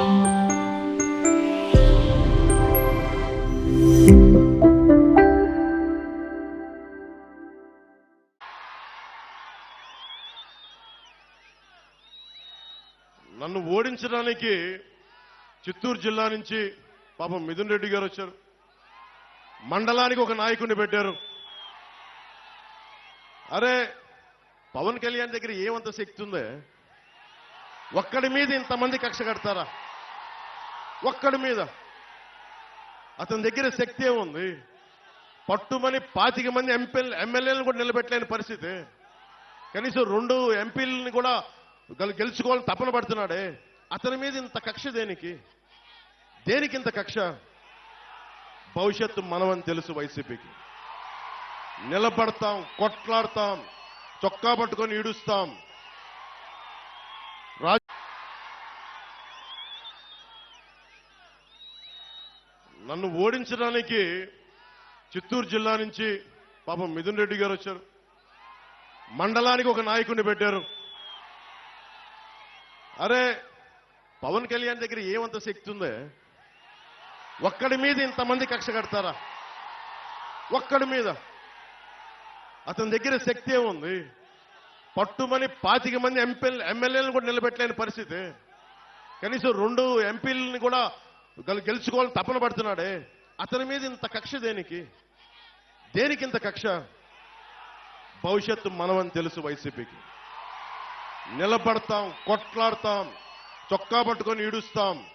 నన్ను ఓడించడానికి చిత్తూరు జిల్లా నుంచి పాపం మిథున్ రెడ్డి గారు వచ్చారు. మండలానికి ఒక నాయకుడిని పెట్టారు. అరే పవన్ కళ్యాణ్ దగ్గర ఏమంత శక్తి ఉందే? ఒక్కడి మీద ఇంతమంది కక్ష కడతారా? ఒక్కడి మీద. అతని దగ్గర శక్తి ఏముంది పట్టుమని పాతిక మంది ఎంపీ ఎమ్మెల్యేలను కూడా నిలబెట్టలేని పరిస్థితి. కనీసం రెండు ఎంపీలని కూడా గెలుచుకోవాలని తపన పడుతున్నాడే. అతని మీద ఇంత కక్ష దేనికి? దేనికి ఇంత కక్ష? భవిష్యత్తు మనమని తెలుసు వైసీపీకి. నిలబడతాం కొట్లాడతాం చొక్కా పట్టుకొని ఈడుస్తాం. నన్ను ఓడించడానికి చిత్తూరు జిల్లా నుంచి పాపం మిథున్ రెడ్డి గారు వచ్చారు. మండలానికి ఒక నాయకుడిని పెట్టారు. అరే పవన్ కళ్యాణ్ దగ్గర ఏమంత శక్తి ఉందే? ఒక్కడి మీద ఇంతమంది కక్ష కడతారా? ఒక్కడి మీద. అతని దగ్గర శక్తి ఏముంది? పట్టుమని పాతిక మంది ఎంపీ ఎమ్మెల్యేలను కూడా నిలబెట్టలేని పరిస్థితి. కనీసం రెండు ఎంపీలను కూడా గెలుచుకోవాలని తపన పడుతున్నాడే. అతని మీద ఇంత కక్ష దేనికి? దేనికి ఇంత కక్ష? భవిష్యత్తు మనమని తెలుసు వైసీపీకి. నిలబడతాం కొట్లాడతాం చొక్కా పట్టుకొని ఈడుస్తాం.